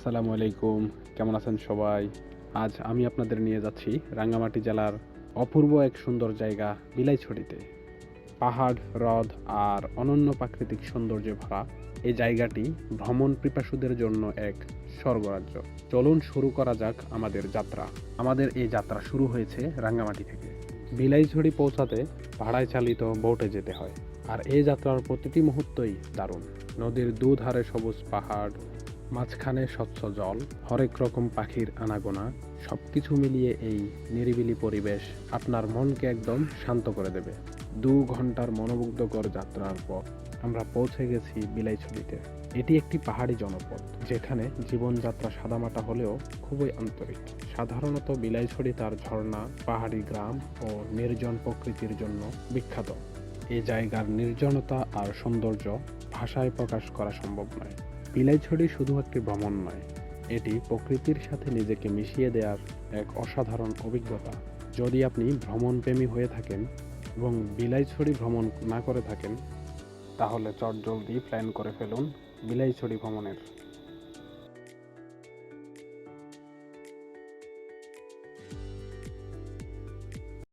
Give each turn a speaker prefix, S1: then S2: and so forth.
S1: আসসালামু আলাইকুম। কেমন আছেন সবাই? আজ আমি আপনাদের নিয়ে যাচ্ছি রাঙ্গামাটি জেলার অপূর্ব এক সুন্দর জায়গা, বিলাইছড়িতে। পাহাড়, হ্রদ আর অনন্য প্রাকৃতিক সৌন্দর্যে ভরা এই জায়গাটি ভ্রমণ পিপাসুদের জন্য এক স্বর্গরাজ্য। চলুন শুরু করা যাক আমাদের যাত্রা। আমাদের এই যাত্রা শুরু হয়েছে রাঙ্গামাটি থেকে। বিলাইছড়ি পৌঁছাতে ভাড়ায় চালিত বোটে যেতে হয়। আর এই যাত্রার প্রতিটি মুহূর্তই দারুণ। নদীর দুধারে সবুজ পাহাড় মাঝখানে স্বচ্ছ জল, হরেক রকম পাখির আনাগোনা, সবকিছু মিলিয়ে এই নিরিবিলি পরিবেশ আপনার মনকে একদম শান্ত করে দেবে। দু ঘণ্টার মনোমুগ্ধকর যাত্রার পর আমরা পৌঁছে গেছি বিলাইছড়িতে। এটি একটি পাহাড়ি জনপদ, যেখানে জীবনযাত্রা সাদামাটা হলেও খুবই আন্তরিক। সাধারণত বিলাইছড়ি তার ঝর্ণা, পাহাড়ি গ্রাম ও নির্জন প্রকৃতির জন্য বিখ্যাত। এই জায়গার নির্জনতা আর সৌন্দর্য ভাষায় প্রকাশ করা সম্ভব নয়। বিলাইছড়ি শুধু একটি ভ্রমণ নয়, এটি প্রকৃতির সাথে নিজেকে মিশিয়ে দেওয়ার এক অসাধারণ অভিজ্ঞতা। যদি আপনি ভ্রমণপ্রেমী হয়ে থাকেন এবং বিলাইছড়ি ভ্রমণ না করে থাকেন, তাহলে চটজলদি প্ল্যান করে ফেলুন বিলাইছড়ি ভ্রমণের।